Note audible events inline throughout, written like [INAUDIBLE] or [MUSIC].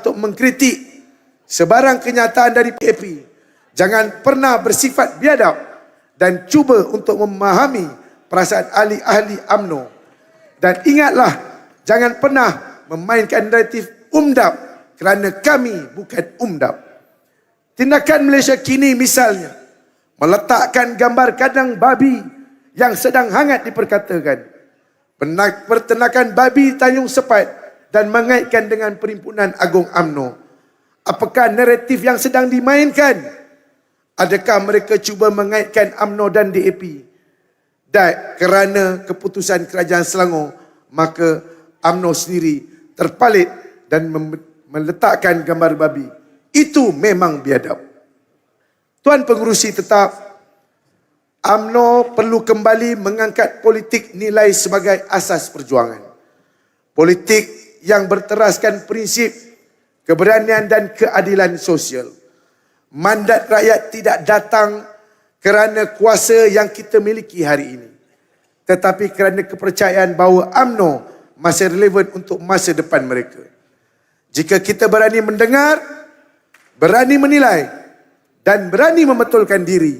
untuk mengkritik sebarang kenyataan dari PAP. Jangan pernah bersifat biadab dan cuba untuk memahami perasaan ahli-ahli AMNO. Dan ingatlah, jangan pernah memainkan naratif umdap kerana kami bukan umdap. Tindakan Malaysia kini misalnya, meletakkan gambar kandang babi yang sedang hangat diperkatakan. Pertenakan babi Tanjung Sepat dan mengaitkan dengan Perhimpunan Agung AMNO. Apakah naratif yang sedang dimainkan? Adakah mereka cuba mengaitkan AMNO dan DAP? Dan kerana keputusan kerajaan Selangor, maka AMNO sendiri terpalit dan meletakkan gambar babi. Itu memang biadab. Tuan pengurusi tetap, AMNO perlu kembali mengangkat politik nilai sebagai asas perjuangan. Politik yang berteraskan prinsip keberanian dan keadilan sosial. Mandat rakyat tidak datang kerana kuasa yang kita miliki hari ini. Tetapi kerana kepercayaan bahawa AMNO masih relevan untuk masa depan mereka. Jika kita berani mendengar, berani menilai dan berani membetulkan diri,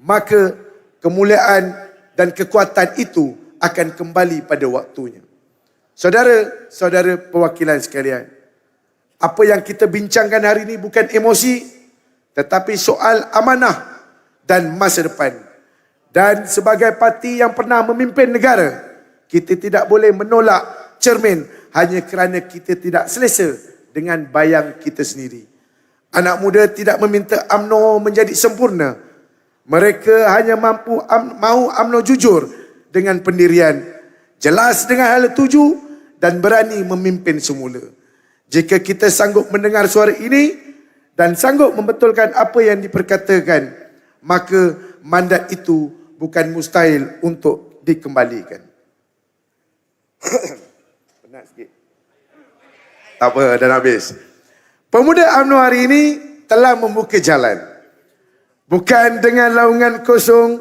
maka kemuliaan dan kekuatan itu akan kembali pada waktunya. Saudara-saudara perwakilan sekalian, apa yang kita bincangkan hari ini bukan emosi, tetapi soal amanah dan masa depan. Dan sebagai parti yang pernah memimpin negara, kita tidak boleh menolak cermin hanya kerana kita tidak selesa dengan bayang kita sendiri. Anak muda tidak meminta AMNO menjadi sempurna. Mereka hanya mampu am, mahu AMNO jujur dengan pendirian, jelas dengan hal tuju dan berani memimpin semula. Jika kita sanggup mendengar suara ini dan sanggup membetulkan apa yang diperkatakan, maka mandat itu bukan mustahil untuk dikembalikan. [COUGHS] Penat sikit. Tak apa, dah habis. Pemuda UMNO hari ini telah membuka jalan. Bukan dengan laungan kosong,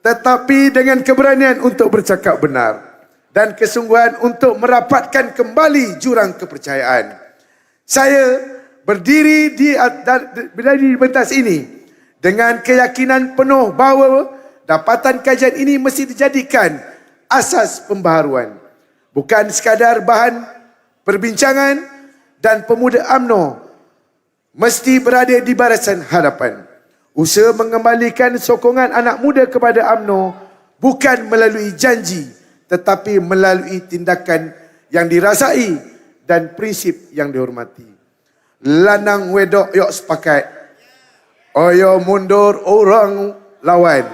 tetapi dengan keberanian untuk bercakap benar dan kesungguhan untuk merapatkan kembali jurang kepercayaan. Saya berdiri di berdiri di pentas ini dengan keyakinan penuh bahawa dapatan kajian ini mesti dijadikan asas pembaharuan. Bukan sekadar bahan perbincangan dan pemuda AMNO mesti berada di barisan hadapan. Usaha mengembalikan sokongan anak muda kepada AMNO bukan melalui janji tetapi melalui tindakan yang dirasai dan prinsip yang dihormati. Lanang wedok yok sepakat. Oyo mundur orang lawan.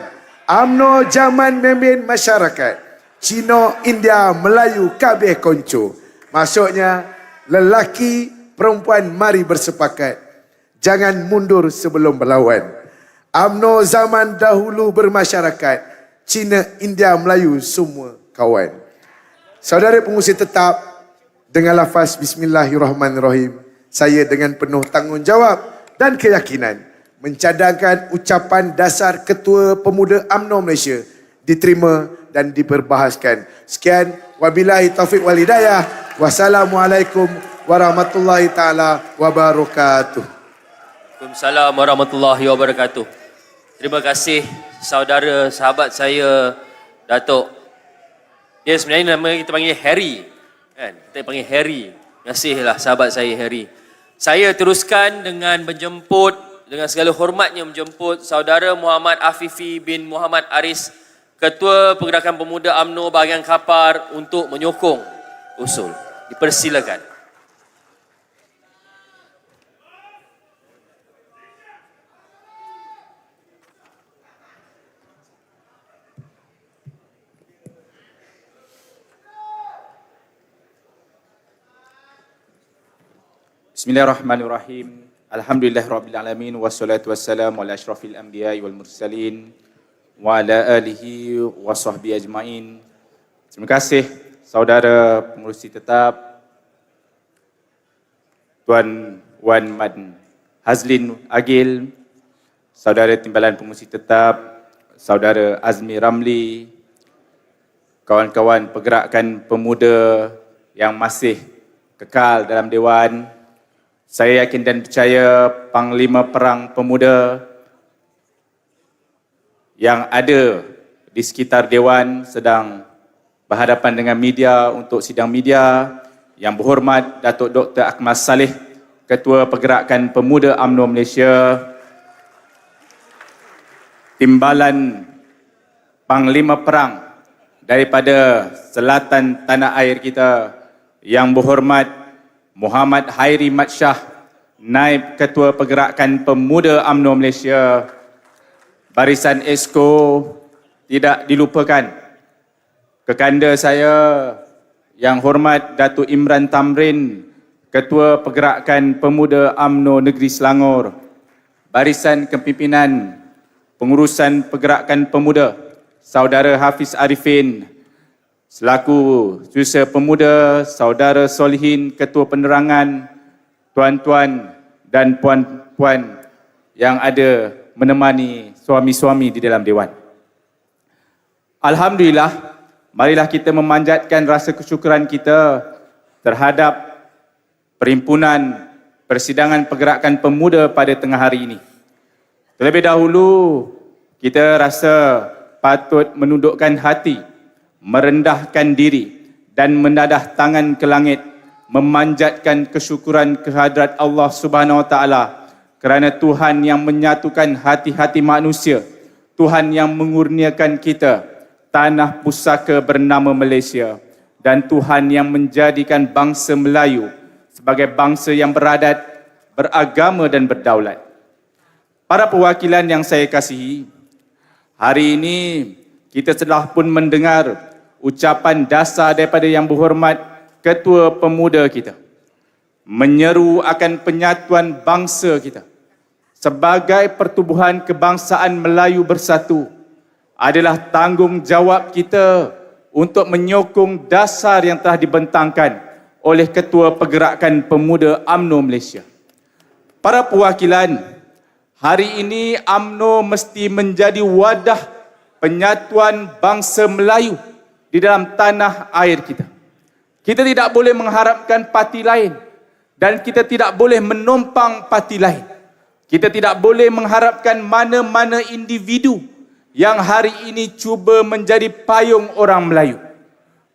AMNO zaman memimpin masyarakat. Cina, India, Melayu, kabeh konco. Maksudnya, lelaki, perempuan mari bersepakat. Jangan mundur sebelum berlawan. AMNO zaman dahulu bermasyarakat. Cina, India, Melayu, semua kawan. Saudara pengusi tetap, dengan lafaz Bismillahirrahmanirrahim, saya dengan penuh tanggungjawab dan keyakinan mencadangkan ucapan dasar Ketua Pemuda AMNO Malaysia diterima dan diperbahaskan. Sekian, wabillahi taufiq wal hidayah. Wassalamualaikum warahmatullahi taala wabarakatuh. Waalaikumsalam warahmatullahi wabarakatuh. Terima kasih saudara sahabat saya Datuk. Dia sebenarnya nama kita panggil Harry. Kan? Kita panggil Harry. Kasihlah sahabat saya Harry. Saya teruskan dengan menjemput dengan segala hormatnya menjemput saudara Muhammad Afifi bin Muhammad Aris Ketua Pergerakan Pemuda AMNO bahagian Kapar untuk menyokong usul. Dipersilakan. Bismillahirrahmanirrahim. Alhamdulillah Rabbil Alamin Wassalatu wassalamu ala ashrafil anbiya wal mursalin Wa ala alihi wa sahbihi ajma'in Terima kasih saudara pengurusi tetap Tuan Wan Mad Hazlin Agil Saudara Timbalan Pengurusi Tetap Saudara Azmi Ramli Kawan-kawan pergerakan pemuda yang masih kekal dalam Dewan Saya yakin dan percaya Panglima Perang Pemuda yang ada di sekitar Dewan sedang berhadapan dengan media untuk sidang media. Yang berhormat Datuk Dr. Akmal Saleh, Ketua Pergerakan Pemuda UMNO Malaysia, Timbalan Panglima Perang daripada selatan tanah air kita yang berhormat Muhammad Hairi Mat Shah, Naib Ketua Pergerakan Pemuda UMNO Malaysia, Barisan Esko tidak dilupakan. Kekanda saya yang hormat Datuk Imran Tamrin, Ketua Pergerakan Pemuda UMNO Negeri Selangor, Barisan Kepimpinan Pengurusan Pergerakan Pemuda, Saudara Hafiz Arifin, selaku Jurusa Pemuda, Saudara Solihin, Ketua Penerangan, tuan-tuan dan puan-puan yang ada menemani suami-suami di dalam Dewan. Alhamdulillah, marilah kita memanjatkan rasa kesyukuran kita terhadap Perhimpunan Persidangan Pergerakan Pemuda pada tengah hari ini. Terlebih dahulu, kita rasa patut menundukkan hati, merendahkan diri dan mendadah tangan ke langit, memanjatkan kesyukuran kehadrat Allah Subhanahu Wa Taala kerana Tuhan yang menyatukan hati-hati manusia, Tuhan yang mengurniakan kita tanah pusaka bernama Malaysia dan Tuhan yang menjadikan bangsa Melayu sebagai bangsa yang beradat, beragama dan berdaulat. Para perwakilan yang saya kasihi, hari ini kita telah pun mendengar ucapan dasar daripada yang berhormat Ketua Pemuda kita. Menyeru akan penyatuan bangsa kita. Sebagai pertubuhan kebangsaan Melayu bersatu adalah tanggungjawab kita untuk menyokong dasar yang telah dibentangkan oleh Ketua Pergerakan Pemuda AMNO Malaysia. Para perwakilan, hari ini AMNO mesti menjadi wadah penyatuan bangsa Melayu di dalam tanah air kita. Kita tidak boleh mengharapkan parti lain dan kita tidak boleh menumpang parti lain. Kita tidak boleh mengharapkan mana-mana individu yang hari ini cuba menjadi payung orang Melayu.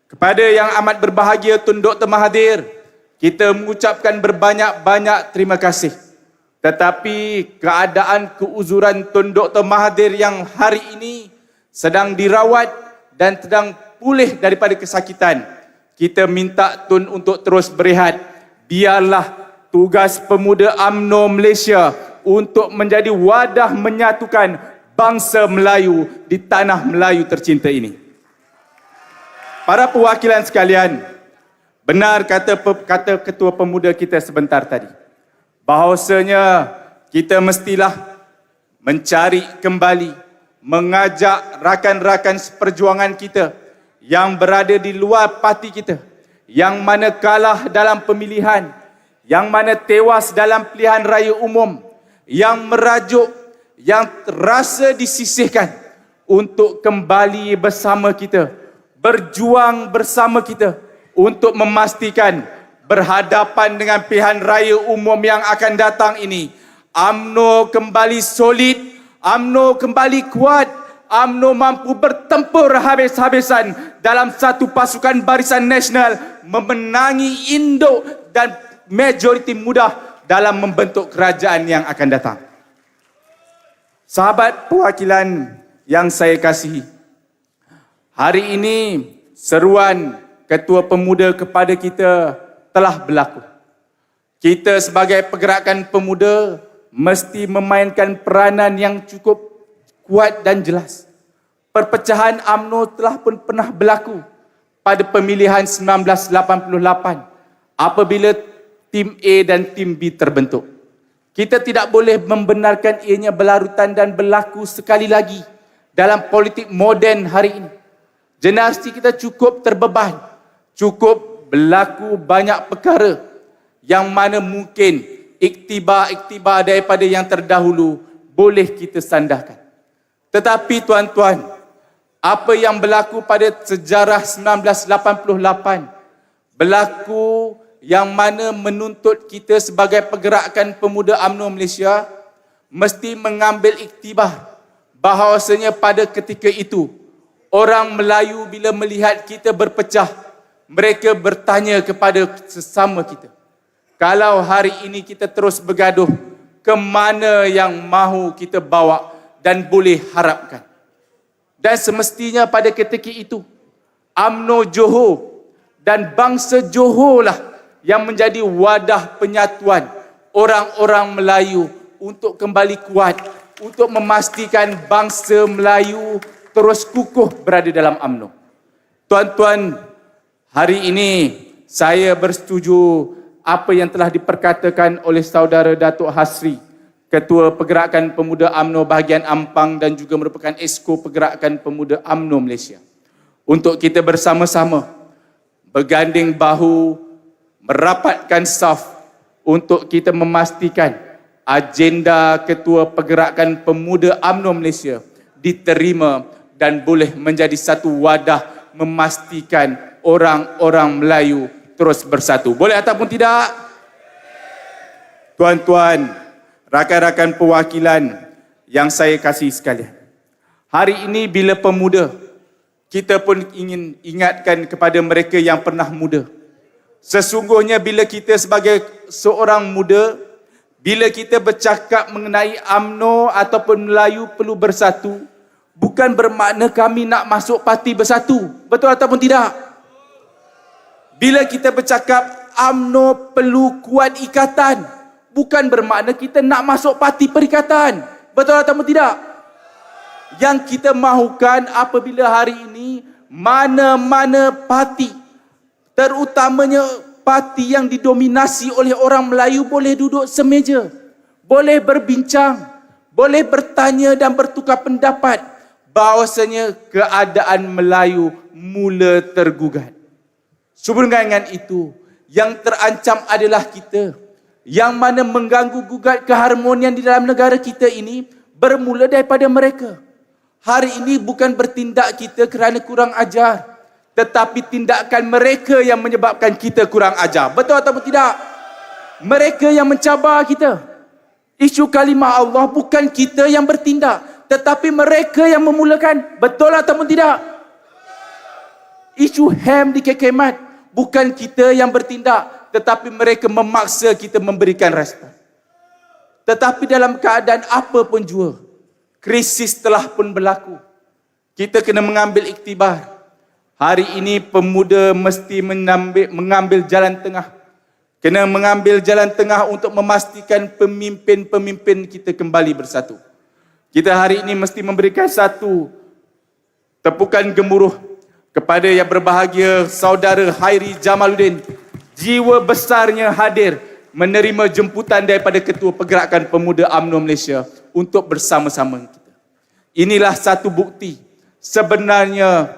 Kepada yang amat berbahagia Tun Dr. Mahathir, kita mengucapkan berbanyak-banyak terima kasih. Tetapi keadaan keuzuran Tun Dr. Mahathir yang hari ini sedang dirawat dan sedang pulih daripada kesakitan. Kita minta Tun untuk terus berehat. Biarlah tugas pemuda AMNO Malaysia untuk menjadi wadah menyatukan bangsa Melayu di tanah Melayu tercinta ini. Para perwakilan sekalian, benar kata kata ketua pemuda kita sebentar tadi. Bahawasanya kita mestilah mencari kembali mengajak rakan-rakan seperjuangan kita yang berada di luar parti kita yang mana kalah dalam pemilihan yang mana tewas dalam pilihan raya umum yang merajuk, yang rasa disisihkan untuk kembali bersama kita, berjuang bersama kita untuk memastikan berhadapan dengan pilihan raya umum yang akan datang ini, AMNO kembali solid, AMNO kembali kuat, AMNO mampu bertempur habis-habisan dalam satu pasukan barisan nasional memenangi induk dan majoriti mudah dalam membentuk kerajaan yang akan datang. Sahabat perwakilan yang saya kasihi, hari ini seruan Ketua Pemuda kepada kita telah berlaku. Kita sebagai pergerakan pemuda mesti memainkan peranan yang cukup kuat dan jelas. Perpecahan AMNO telah pun pernah berlaku pada pemilihan 1988 apabila tim A dan tim B terbentuk. Kita tidak boleh membenarkan ianya berlarutan dan berlaku sekali lagi dalam politik moden hari ini. Generasi kita cukup terbeban, cukup berlaku banyak perkara yang mana mungkin iktibar-iktibar daripada yang terdahulu boleh kita sandahkan. Tetapi tuan-tuan, apa yang berlaku pada sejarah 1988 berlaku yang mana menuntut kita sebagai pergerakan pemuda UMNO Malaysia mesti mengambil iktibar bahawasanya pada ketika itu orang Melayu bila melihat kita berpecah mereka bertanya kepada sesama kita kalau hari ini kita terus bergaduh ke mana yang mahu kita bawa dan boleh harapkan dan semestinya pada ketika itu UMNO Johor dan bangsa Johor lah yang menjadi wadah penyatuan orang-orang Melayu untuk kembali kuat untuk memastikan bangsa Melayu terus kukuh berada dalam UMNO. Tuan-tuan, hari ini saya bersetuju apa yang telah diperkatakan oleh saudara Datuk Hasri, Ketua Pergerakan Pemuda UMNO bahagian Ampang dan juga merupakan Esko Pergerakan Pemuda UMNO Malaysia. Untuk kita bersama-sama berganding bahu merapatkan saf untuk kita memastikan agenda Ketua Pergerakan Pemuda UMNO Malaysia diterima dan boleh menjadi satu wadah memastikan orang-orang Melayu terus bersatu. Boleh ataupun tidak? Tuan-tuan, rakan-rakan perwakilan yang saya kasih sekalian. Hari ini bila pemuda, kita pun ingin ingatkan kepada mereka yang pernah muda. Sesungguhnya bila kita sebagai seorang muda, bila kita bercakap mengenai AMNO ataupun Melayu perlu bersatu, bukan bermakna kami nak masuk parti bersatu. Betul ataupun tidak? Bila kita bercakap AMNO perlu kuat ikatan, bukan bermakna kita nak masuk parti perikatan. Betul ataupun tidak? Yang kita mahukan apabila hari ini mana-mana parti terutamanya parti yang didominasi oleh orang Melayu boleh duduk semeja, boleh berbincang, boleh bertanya dan bertukar pendapat bahawasanya keadaan Melayu mula tergugat. Sehubungan dengan itu, yang terancam adalah kita yang mana mengganggu gugat keharmonian di dalam negara kita ini bermula daripada mereka. Hari ini bukan bertindak kita kerana kurang ajar, tetapi tindakan mereka yang menyebabkan kita kurang ajar. Betul atau tidak? Mereka yang mencabar kita. Isu kalimah Allah bukan kita yang bertindak, tetapi mereka yang memulakan. Betul atau tidak? Isu HAM di kekemat bukan kita yang bertindak, tetapi mereka memaksa kita memberikan respon. Tetapi dalam keadaan apa pun jua, krisis telah pun berlaku. Kita kena mengambil iktibar. Hari ini pemuda mesti mengambil, mengambil jalan tengah. Kena mengambil jalan tengah untuk memastikan pemimpin-pemimpin kita kembali bersatu. Kita hari ini mesti memberikan satu tepukan gemuruh kepada yang berbahagia saudara Hairi Jamaluddin. Jiwa besarnya hadir menerima jemputan daripada Ketua Pergerakan Pemuda UMNO Malaysia untuk bersama-sama kita. Inilah satu bukti sebenarnya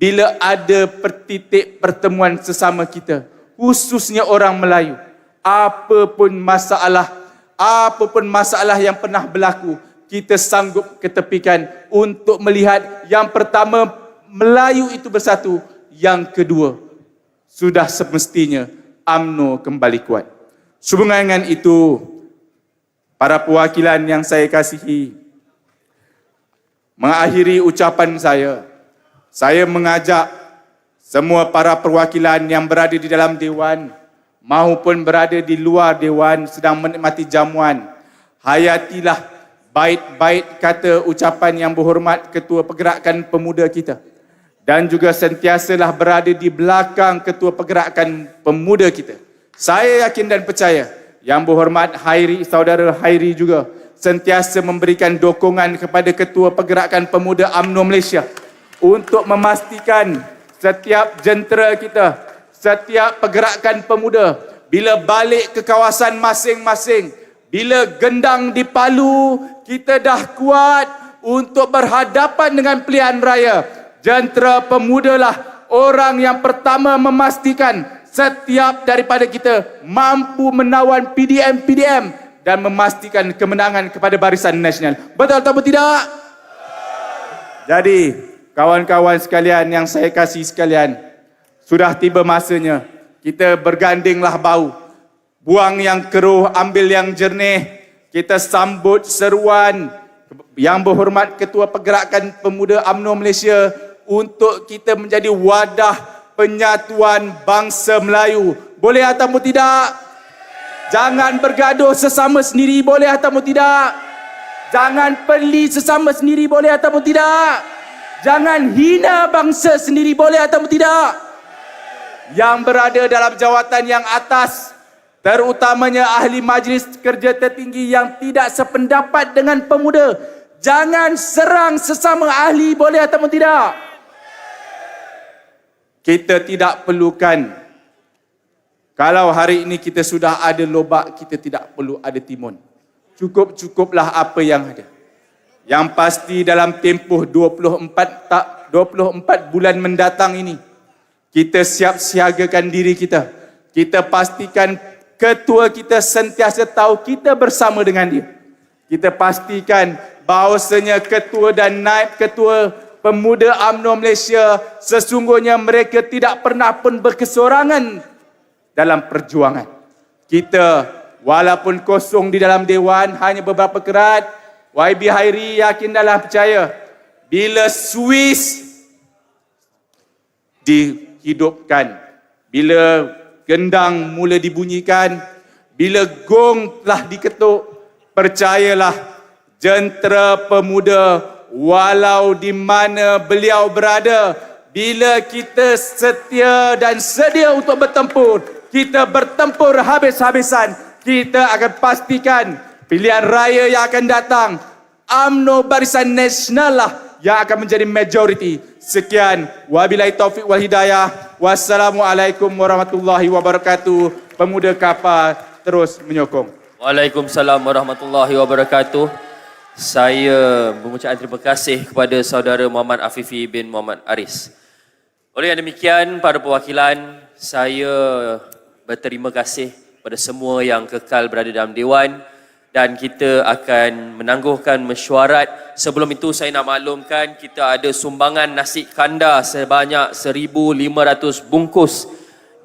bila ada pertitik pertemuan sesama kita, khususnya orang Melayu, apa pun masalah, apa pun masalah yang pernah berlaku, kita sanggup ketepikan untuk melihat yang pertama Melayu itu bersatu, yang kedua sudah semestinya AMNO kembali kuat. Sehubungan itu, para perwakilan yang saya kasihi, mengakhiri ucapan saya, saya mengajak semua para perwakilan yang berada di dalam dewan maupun berada di luar dewan sedang menikmati jamuan. Hayatilah bait-bait kata ucapan yang berhormat Ketua Pergerakan Pemuda kita. Dan juga sentiasalah berada di belakang Ketua Pergerakan Pemuda kita. Saya yakin dan percaya yang berhormat Hairi, saudara Hairi juga sentiasa memberikan dokongan kepada Ketua Pergerakan Pemuda UMNO Malaysia untuk memastikan setiap jentera kita, setiap pergerakan pemuda bila balik ke kawasan masing-masing, bila gendang di Palu, kita dah kuat untuk berhadapan dengan pilihan raya. Jentera pemuda lah orang yang pertama memastikan setiap daripada kita mampu menawan PDM-PDM dan memastikan kemenangan kepada barisan nasional. Betul atau tidak? Jadi, kawan-kawan sekalian yang saya kasih sekalian, sudah tiba masanya kita bergandinglah bau. Buang yang keruh, ambil yang jernih. Kita sambut seruan yang berhormat Ketua Pergerakan Pemuda UMNO Malaysia untuk kita menjadi wadah penyatuan bangsa Melayu. Boleh ataupun tidak? Jangan bergaduh sesama sendiri boleh ataupun tidak? Jangan peli sesama sendiri boleh ataupun tidak? Jangan hina bangsa sendiri boleh ataupun tidak? Yang berada dalam jawatan yang atas terutamanya ahli majlis kerja tertinggi yang tidak sependapat dengan pemuda jangan serang sesama ahli boleh ataupun tidak? Kita tidak perlukan kalau hari ini kita sudah ada lobak, kita tidak perlu ada timun. Cukup-cukuplah apa yang ada. Yang pasti dalam tempoh 24 tak 24 bulan mendatang ini, kita siap siagakan diri kita. Kita pastikan ketua kita sentiasa tahu kita bersama dengan dia. Kita pastikan bahawasanya ketua dan naib ketua pemuda UMNO Malaysia sesungguhnya mereka tidak pernah pun berkesorangan dalam perjuangan. Kita walaupun kosong di dalam dewan hanya beberapa kerat, YB Hairi yakin dalam percaya bila Swiss dihidupkan, bila gendang mula dibunyikan, bila gong telah diketuk, percayalah jentera pemuda walau di mana beliau berada, bila kita setia dan sedia untuk bertempur, kita bertempur habis-habisan, kita akan pastikan pilihan raya yang akan datang, UMNO Barisan Nasional lah yang akan menjadi majoriti. Sekian, wabillahi taufik wal hidayah. Wassalamualaikum warahmatullahi wabarakatuh. Pemuda kapal terus menyokong. Waalaikumsalam warahmatullahi wabarakatuh. Saya mengucapkan terima kasih kepada saudara Muhammad Afifi bin Muhammad Aris. Oleh yang demikian, para perwakilan, saya berterima kasih pada semua yang kekal berada dalam Dewan dan kita akan menangguhkan mesyuarat. Sebelum itu saya nak maklumkan kita ada sumbangan nasi kandar sebanyak 1,500 bungkus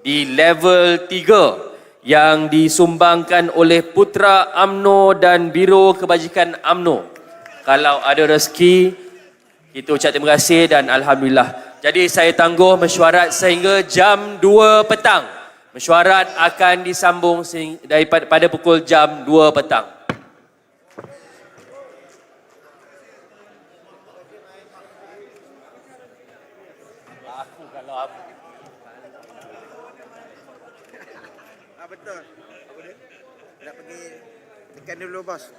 di level 3 yang disumbangkan oleh Putra AMNO dan Biro Kebajikan AMNO. Kalau ada rezeki, kita ucap terima kasih dan Alhamdulillah. Jadi saya tangguh mesyuarat sehingga jam 2 petang. Mesyuarat akan disambung daripada pada pukul jam 2 petang. Apa dia? Dulu bos.